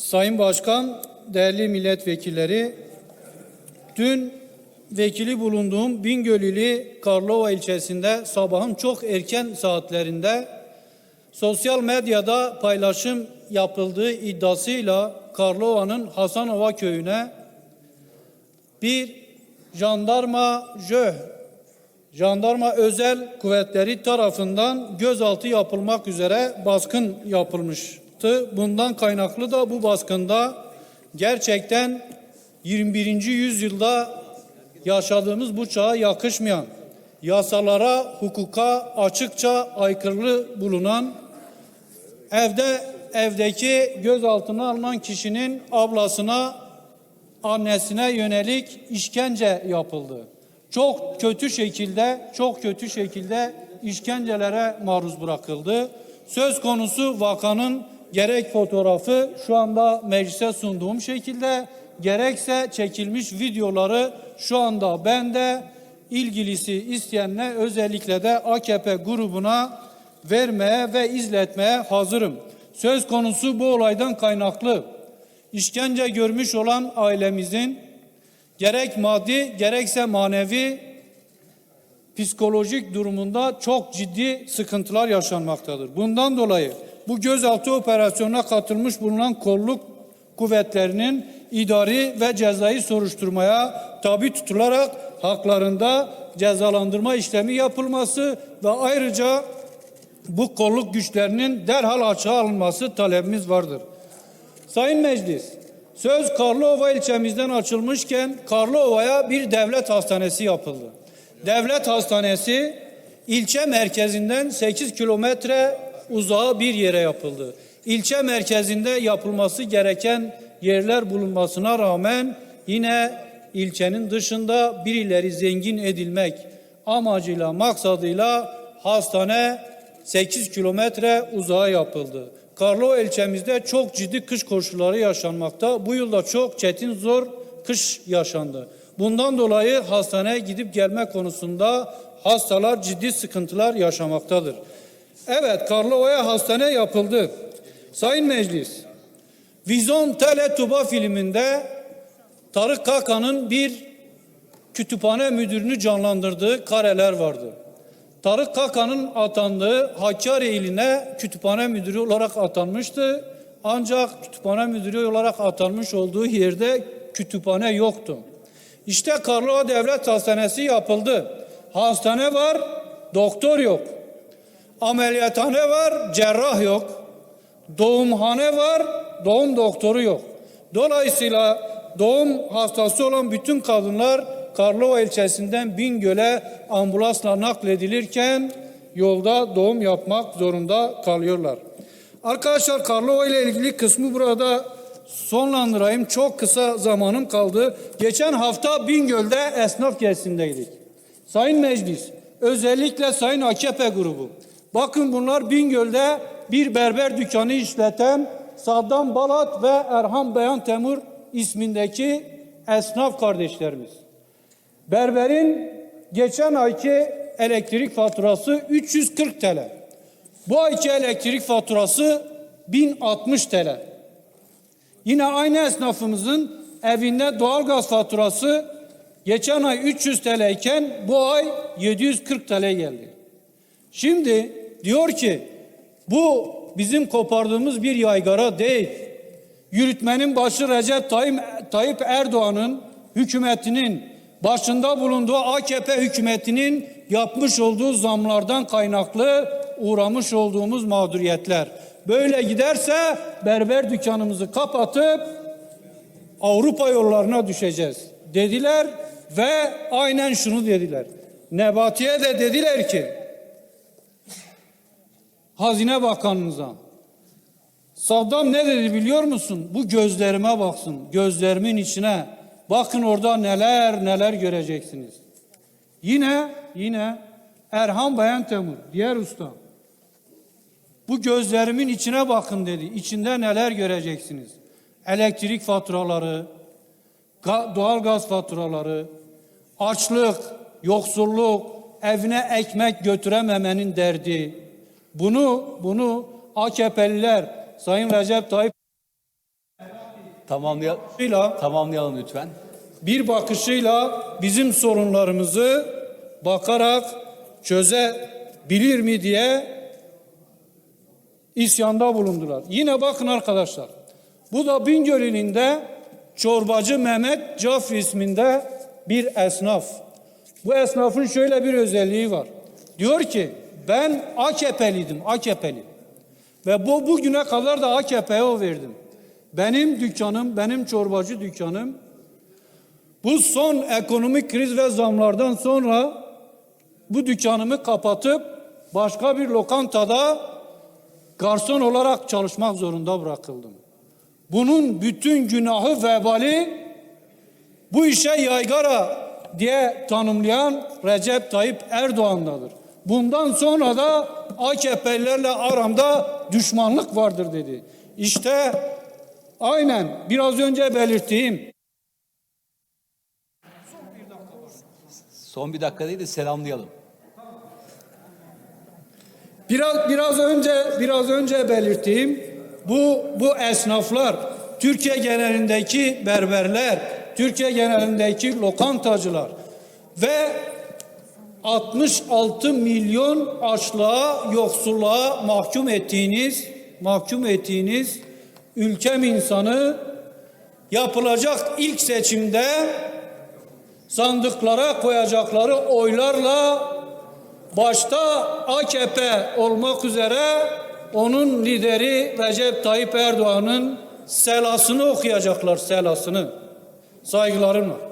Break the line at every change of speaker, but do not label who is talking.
Sayın Başkan, değerli milletvekilleri, dün vekili bulunduğum Bingöl'lü Karlova ilçesinde sabahın çok erken saatlerinde sosyal medyada paylaşım yapıldığı iddiasıyla Karlova'nın Hasanova köyüne bir jandarma JÖH Jandarma özel kuvvetleri tarafından gözaltı yapılmak üzere baskın yapılmıştı. Bundan kaynaklı da bu baskında gerçekten 21. yüzyılda yaşadığımız bu çağa yakışmayan, yasalara, hukuka açıkça aykırı bulunan evde evdeki gözaltına alınan kişinin ablasına annesine yönelik işkence yapıldı. Çok kötü şekilde, çok kötü şekilde işkencelere maruz bırakıldı. Söz konusu vakanın gerek fotoğrafı şu anda meclise sunduğum şekilde gerekse çekilmiş videoları şu anda bende ilgilisi isteyenle özellikle de AKP grubuna vermeye ve izletmeye hazırım. Söz konusu bu olaydan kaynaklı işkence görmüş olan ailemizin gerek maddi gerekse manevi psikolojik durumunda çok ciddi sıkıntılar yaşanmaktadır. Bundan dolayı bu gözaltı operasyonuna katılmış bulunan kolluk kuvvetlerinin idari ve cezai soruşturmaya tabi tutularak haklarında cezalandırma işlemi yapılması ve ayrıca bu kolluk güçlerinin derhal açığa alınması talebimiz vardır. Sayın Meclis, söz Karlova ilçemizden açılmışken Karlova'ya bir devlet hastanesi yapıldı. Devlet hastanesi ilçe merkezinden 8 kilometre uzağa bir yere yapıldı. İlçe merkezinde yapılması gereken yerler bulunmasına rağmen yine ilçenin dışında birileri zengin edilmek amacıyla maksadıyla hastane 8 kilometre uzağa yapıldı. Karlo ilçemizde çok ciddi kış koşulları yaşanmakta. Bu yılda çok çetin zor kış yaşandı. Bundan dolayı hastaneye gidip gelme konusunda hastalar ciddi sıkıntılar yaşamaktadır. Evet Karlova'ya hastane yapıldı. Sayın Meclis, Vizon Tele Tuba filminde Tarık Kaka'nın bir kütüphane müdürünü canlandırdığı kareler vardı. Tarık Kaka'nın atandığı Hakkari iline kütüphane müdürü olarak atanmıştı. Ancak kütüphane müdürü olarak atanmış olduğu yerde kütüphane yoktu. İşte Karlova Devlet Hastanesi yapıldı. Hastane var, doktor yok. Ameliyathane var, cerrah yok. Doğumhane var, doğum doktoru yok. Dolayısıyla doğum hastası olan bütün kadınlar Karlova ilçesinden Bingöl'e ambulansla nakledilirken yolda doğum yapmak zorunda kalıyorlar. Arkadaşlar Karlova ile ilgili kısmı burada sonlandırayım. Çok kısa zamanım kaldı. Geçen hafta Bingöl'de esnaf gezisindeydik. Sayın Meclis, özellikle Sayın AKP grubu. Bakın bunlar Bingöl'de bir berber dükkanı işleten Saddam Balat ve Erhan Beyan Temur ismindeki esnaf kardeşlerimiz. Berberin geçen ayki elektrik faturası 340 TL. Bu ayki elektrik faturası 1060 TL. Yine aynı esnafımızın evinde doğalgaz faturası geçen ay 300 TL iken bu ay 740 TL geldi. Şimdi diyor ki bu bizim kopardığımız bir yaygara değil. Yürütmenin başı Recep Tayyip, Tayyip Erdoğan'ın hükümetinin başında bulunduğu AKP hükümetinin yapmış olduğu zamlardan kaynaklı uğramış olduğumuz mağduriyetler. Böyle giderse berber dükkanımızı kapatıp Avrupa yollarına düşeceğiz dediler ve aynen şunu dediler. Nebati'ye de dediler ki Hazine Bakanınıza Saddam ne dedi biliyor musun? Bu gözlerime baksın. Gözlerimin içine. Bakın orada neler neler göreceksiniz. Yine yine Erhan Bayan Temur diğer usta. Bu gözlerimin içine bakın dedi. İçinde neler göreceksiniz? Elektrik faturaları, doğal gaz faturaları, açlık, yoksulluk, evine ekmek götürememenin derdi. Bunu bunu AKP'liler Sayın Recep Tayyip bakışıyla,
Tamamlayalım lütfen.
bir bakışıyla bizim sorunlarımızı bakarak çözebilir mi diye isyanda bulundular. Yine bakın arkadaşlar. Bu da Bingöl ilinde çorbacı Mehmet Caf isminde bir esnaf. Bu esnafın şöyle bir özelliği var. Diyor ki ben AKP'liydim, AKP'li. Ve bu bugüne kadar da AKP'ye o verdim. Benim dükkanım, benim çorbacı dükkanım bu son ekonomik kriz ve zamlardan sonra bu dükkanımı kapatıp başka bir lokantada garson olarak çalışmak zorunda bırakıldım. Bunun bütün günahı vebali bu işe yaygara diye tanımlayan Recep Tayyip Erdoğan'dadır. Bundan sonra da AKP'lilerle aramda düşmanlık vardır dedi. İşte aynen biraz önce belirttiğim
Son bir dakika değil de selamlayalım.
Biraz biraz önce biraz önce belirttiğim bu bu esnaflar Türkiye genelindeki berberler, Türkiye genelindeki lokantacılar ve 66 milyon açlığa, yoksulluğa mahkum ettiğiniz, mahkum ettiğiniz ülkem insanı yapılacak ilk seçimde sandıklara koyacakları oylarla başta AKP olmak üzere onun lideri Recep Tayyip Erdoğan'ın selasını okuyacaklar selasını. Saygılarımla.